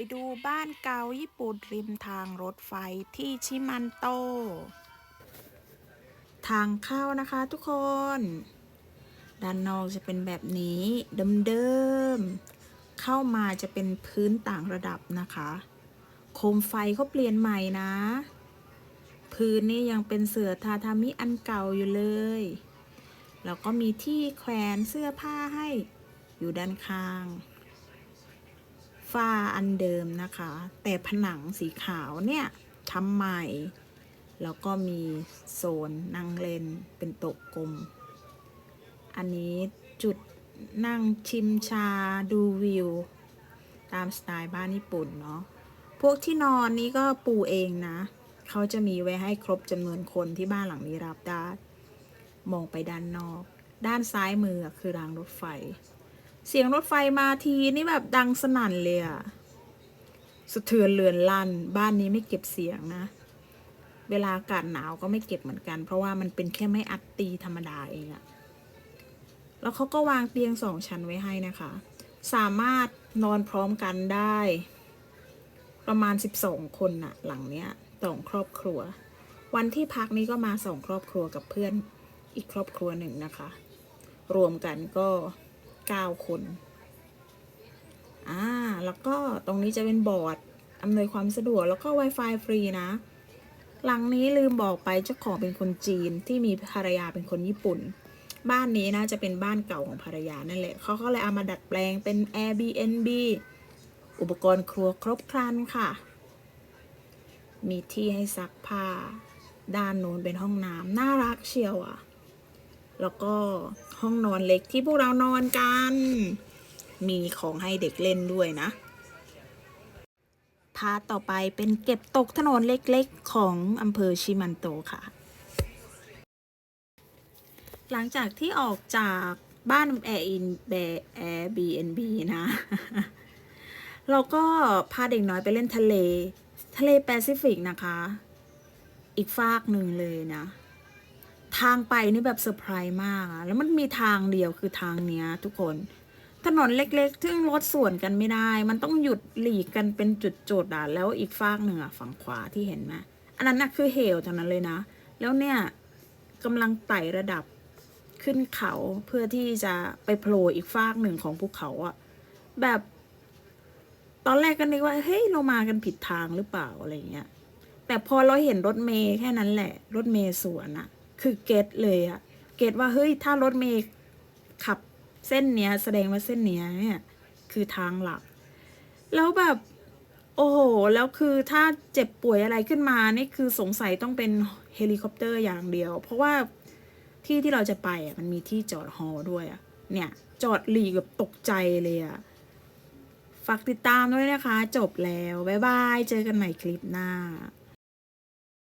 ไปดูบ้านเก่าญี่ปุ่นริมทางรถไฟที่ชิมันโต ทางเข้านะคะทุกคน ด้านนอกจะเป็นแบบนี้เดิมๆเข้ามาจะเป็นพื้นต่างระดับนะคะ โคมไฟเขาเปลี่ยนใหม่นะ พื้นนี่ยังเป็นเสือทาทามิอันเก่าอยู่เลย แล้วก็มีที่แขวนเสื้อผ้าให้อยู่ด้านข้าง ฝ้าอันเดิมนะคะ แต่ผนังสีขาวเนี่ยทำใหม่ แล้วก็มีโซนนั่งเล่นเป็นโต๊ะกลม อันนี้จุดนั่งชิมชาดูวิว ตามสไตล์บ้านญี่ปุ่นเนาะ พวกที่นอนนี้ก็ปูเองนะ เขาจะมีไว้ให้ครบจำนวนคนที่บ้านหลังนี้รับได้ มองไปด้านนอก ด้านซ้ายมือคือรางรถไฟ เสียงรถไฟมาทีนี่แบบดังสนั่นเลยอะสะเทือนเลือนลั่น บ้านนี้ไม่เก็บเสียงนะ เวลาอากาศหนาวก็ไม่เก็บเหมือนกัน เพราะว่ามันเป็นแค่ไม่อัดตีธรรมดาเองอะแล้วเขาก็วางเตียงสองชั้นไว้ให้นะคะ สามารถนอนพร้อมกันได้ ประมาณ 12 คนน่ะหลังเนี้ยสองครอบครัว วันที่พักนี้ก็มาสองครอบครัวกับเพื่อนอีกครอบครัวหนึ่งนะคะ รวมกันก็ 9 คน อ่า แล้วก็ตรงนี้จะเป็นบอร์ดอำนวยความสะดวกแล้วก็ Wi-Fi ฟรีนะ หลังนี้ลืมบอกไปเจ้าของเป็นคนจีนที่มีภรรยาเป็นคนญี่ปุ่น บ้านนี้นะจะเป็นบ้านเก่าของภรรยานั่นแหละเขาก็เลยเอามาดัดแปลงเป็น Airbnb อุปกรณ์ครัวครบครันค่ะ มีที่ให้ซักผ้า ด้านโน้นเป็นห้องน้ำน่ารักเชียวอะ่ะ แล้วก็ห้องนอนเล็กที่พวกเรานอนกัน มีของให้เด็กเล่นด้วยนะพาต่อไปเป็นเก็บตกถนนเล็กๆ ของอำเภอชิมันโตค่ะ หลังจากที่ออกจากบ้านแอร์อินแบแอร์บีเอ็นบีนะ เราก็พาเด็กน้อยไปเล่นทะเล ทะเลแปซิฟิกนะคะ อีกฟากหนึ่งเลยนะ ทางไปนี่แบบเซอร์ไพรส์มากอะแล้วมันมีทางเดียวคือทางเนี้ย ทุกคน ถนนเล็กๆ ซึ่งรถสวนกันไม่ได้ มันต้องหยุดหลีกกันเป็นจุดๆอะ แล้วอีกฟากหนึ่งอะฝั่งขวาที่เห็นไหมอันนั้นน่ะคือเหวเท่านั้นเลยนะ แล้วเนี่ยกำลังไต่ระดับขึ้นเขาเพื่อที่จะไปโผล่อีกฟากหนึ่งของภูเขาอะ แบบตอนแรกก็นึกว่าเฮ้ยเรามากันผิดทางหรือเปล่าอะไรเงี้ย แต่พอเราเห็นรถเมย์แค่นั้นแหละ รถเมย์สวนอะ คือเก็ตเลยอะเก็ตว่าเฮ้ยถ้ารถเมย์ขับเส้นเนี้ย แสดงว่าเส้นเนี้ยเนี่ยคือทางหลัก แล้วแบบ โอ้โห แล้วคือถ้าเจ็บป่วยอะไรขึ้นมา นี่คือสงสัยต้องเป็นเฮลิคอปเตอร์อย่างเดียว เพราะว่าที่ที่เราจะไปอะมันมีที่จอดฮอด้วยอะ เนี่ย จอดหลีกแบบตกใจเลยอะ ฝากติดตามด้วยนะคะ จบแล้ว บ๊ายบาย เจอกันใหม่คลิปหน้า